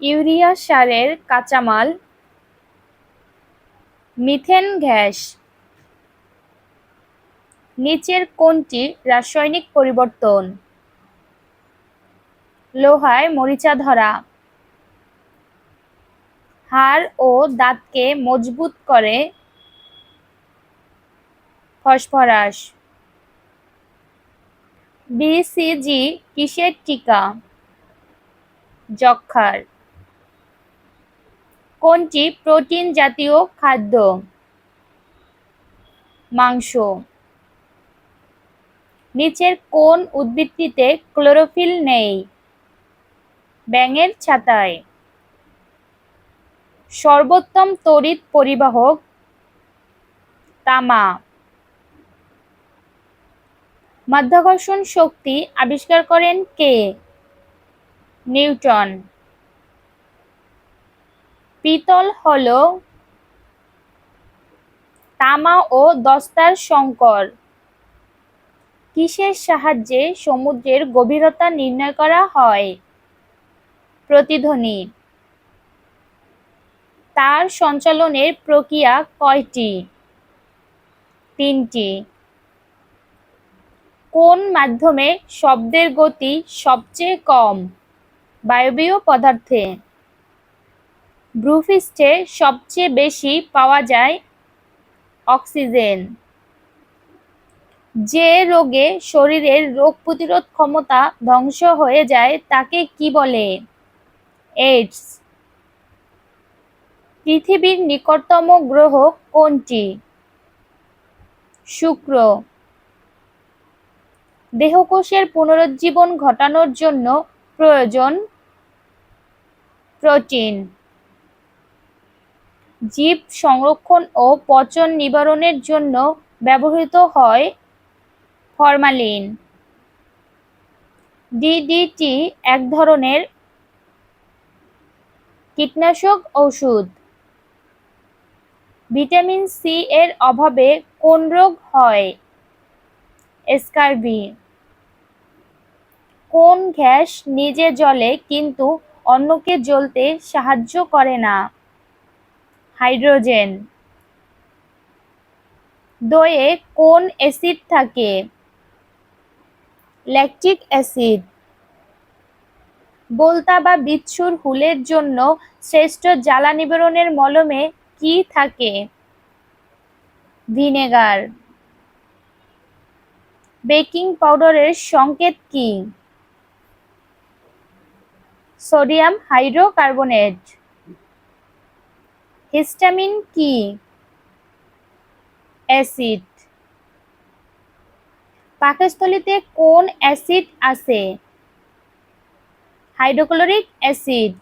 Urea সারের কাঁচামাল, methane gas. নিচের কোনটি রাসায়নিক পরিবর্তন। লোহায় মরিচা ধরা। হাড় ও দাঁতকে মজবুত করে ফসফরাস। বিসিজি কিসের টিকা? যক্ষার কোনটি প্রোটিন জাতীয় খাদ্য? মাংস। নিচের কোন উদ্ভিদটিতে ক্লোরোফিল নেই? ব্যাঙের ছাতায়। সর্বোত্তম তড়িৎ পরিবাহক তামা। মাধ্যাকর্ষণ শক্তি আবিষ্কার করেন কে? নিউটন। পিতল হল তামা ও দস্তার সংকর কিসের সাহায্যে সমুদ্রের গভীরতা নির্ণয় করা হয়? প্রতিধ্বনি। তার সঞ্চালনের প্রক্রিয়া কয়টি? তিনটি। কোন মাধ্যমে শব্দের গতি সবচেয়ে কম? বায়বীয় পদার্থে। ভ্রূপৃষ্ঠে সবচেয়ে বেশি পাওয়া যায় অক্সিজেন, যে রোগে শরীরের রোগ প্রতিরোধ ক্ষমতা ধ্বংস হয়ে যায় তাকে কি বলে? এইডস। পৃথিবীর নিকটতম গ্রহ কোনটি? শুক্র। দেহকোষের পুনরুজ্জীবন ঘটানোর জন্য প্রয়োজন প্রোটিন। জীব সংরক্ষণ ও পচন নিবারণের জন্য ব্যবহৃত হয় ফরমালিন। ডিডিটি এক ধরনের কীটনাশক ঔষধ। ভিটামিন সি এর অভাবে কোন রোগ হয়? স্কারবি কোন গ্যাস নিজে জ্বলে কিন্তু অন্যকে জ্বলতে সাহায্য করে না? হাইড্রোজেন। দইয়ে কোন অ্যাসিড থাকে? Lactic acid. বোলতা বা বিচ্ছুর হুলের জন্য শ্রেষ্ঠ জ্বালা মলমে কি থাকে? ভিনেগার। বেকিং পাউডারের সংকেত কি? Sodium hydrocarbonate. হিস্টামিন কি? অ্যাসিড। পাকস্থলীতে কোন অ্যাসিড আছে? Hydrochloric acid.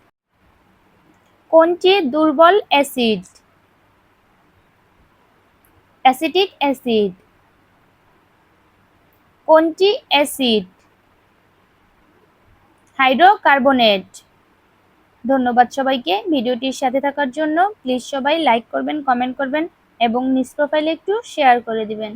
কোনটি দুর্বল অ্যাসিড? Acetic acid. কোনটি অ্যাসিড? হাইড্রোকার্বনেট। ধন্যবাদ সবাইকে ভিডিওটির সাথে থাকার জন্য। প্লিজ সবাই লাইক করবেন কমেন্ট করবেন এবং নিজ প্রোফাইলে একটু শেয়ার করে দিবেন।